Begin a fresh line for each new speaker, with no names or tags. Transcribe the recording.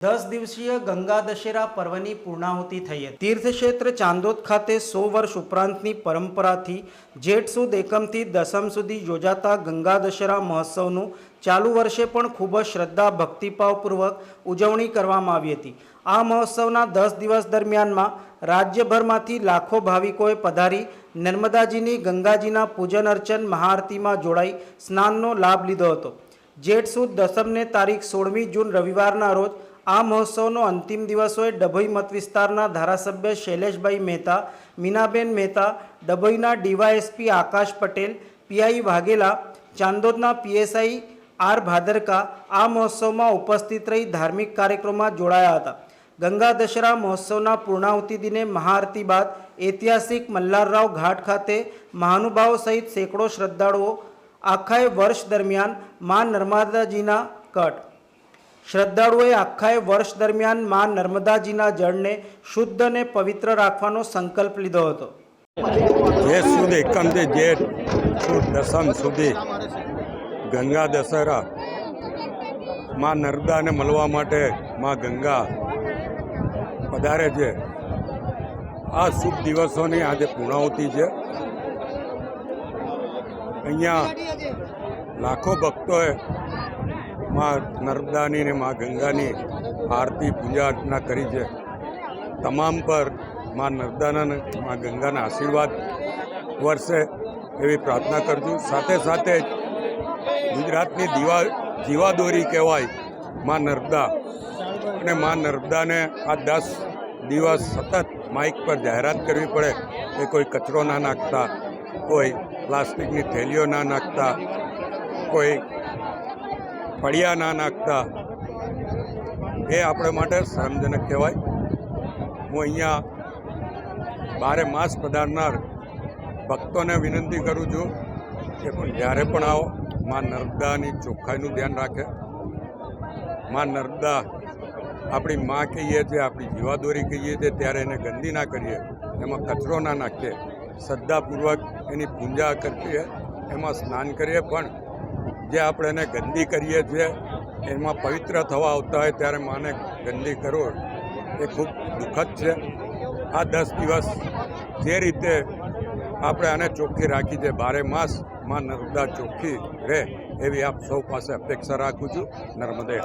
દસ દિવસીય ગંગા દશેરા પર્વની પૂર્ણાહુતિ થઈ હતી. તીર્થક્ષેત્ર ચાંદોદ ખાતે સો વર્ષ ઉપરાંતની પરંપરાથી જેઠ સુદ એકમથી દસમ સુધી યોજાતા ગંગા દશેરા મહોત્સવનું ચાલુ વર્ષે પણ ખૂબ જ શ્રદ્ધા, ભક્તિભાવપૂર્વક ઉજવણી કરવામાં આવી હતી. આ મહોત્સવના દસ દિવસ દરમિયાનમાં રાજ્યભરમાંથી લાખો ભાવિકોએ પધારી નર્મદાજીની ગંગાજીના પૂજન અર્ચન મહાઆરતીમાં જોડાઈ સ્નાનનો લાભ લીધો હતો. જેઠ સુદ દસમને તારીખ સોળમી જૂન રવિવારના રોજ આ મહોત્સવનો અંતિમ દિવસ હોય ડભોઈ મત વિસ્તારના ધારાસભ્ય શૈલેષભાઈ મહેતા, મીનાબેન મહેતા, ડભોઈના ડીવાયએસપી આકાશ પટેલ, પીઆઈ વાઘેલા, ચાંદોદના પીએસઆઈ આર ભાદરકા આ મહોત્સવમાં ઉપસ્થિત રહી ધાર્મિક કાર્યક્રમમાં જોડાયા હતા. ગંગા દશરા મહોત્સવના પૂર્ણાહુતિ દિને મહાઆરતી બાદ ઐતિહાસિક મલ્હારરાવ ઘાટ ખાતે મહાનુભાવો સહિત સેંકડો શ્રદ્ધાળુઓ આખાએ વર્ષ દરમિયાન મા નર્મદાજીના કટ શ્રદ્ધાળુઓએ આખાએ વર્ષ દરમિયાન મા નર્મદાજીના જળને શુદ્ધ અને પવિત્ર રાખવાનો સંકલ્પ લીધો હતો.
જે સુધી એકમથી જેઠ સુદ દસમ સુધી ગંગા દશેરા મા નર્મદાને મળવા માટે મા ગંગા પધારે છે. આ શુભ દિવસોની આજે પૂર્ણાહુતિ છે. અહીંયા લાખો ભક્તોએ માં નર્મદાની ને માં ગંગાની આરતી, પૂજા અર્ચના કરી છે. તમામ પરમાં નર્મદાના માં ગંગાના આશીર્વાદ વર્ષે એવી પ્રાર્થના કરજો. સાથે સાથે ગુજરાતની દીવા, જીવાદોરી કહેવાયમાં નર્મદા અને માં નર્મદાને આ દસ દિવસ સતત માઇક પર જાહેરાત કરવી પડે કે કોઈ કચરો ના નાખતા, કોઈ પ્લાસ્ટિકની થેલીઓ ના નાખતા, કોઈ ફળિયા ના નાખતા. એ આપણે માટે શરમજનક કહેવાય. હું અહીંયા બારે માસ પધારનાર ભક્તોને વિનંતી કરું છું કે પણ જ્યારે પણ આવો, મા નર્મદાની ચોખ્ખાઈનું ધ્યાન રાખે. માં નર્મદા આપણી માં કહીએ છીએ, આપણી જીવાદોરી કહીએ છીએ, ત્યારે એને ગંદી ના કરીએ. એમાં કચરો ના નાખીએ. શ્રદ્ધાપૂર્વક એની પૂજા કરીએ. એમાં સ્નાન કરીએ. પણ જે આપણે એને ગંદી કરીએ છીએ, એમાં પવિત્ર થવા આવતા હોય ત્યારે માને ગંદી કરો, એ ખૂબ દુઃખદ છે. આ દસ દિવસ જે રીતે આપણે આને ચોખ્ખી રાખી છે, બારે માસમાં નર્મદા ચોખ્ખી રહે, એવી આપ સૌ પાસે અપેક્ષા રાખું છું. નર્મદે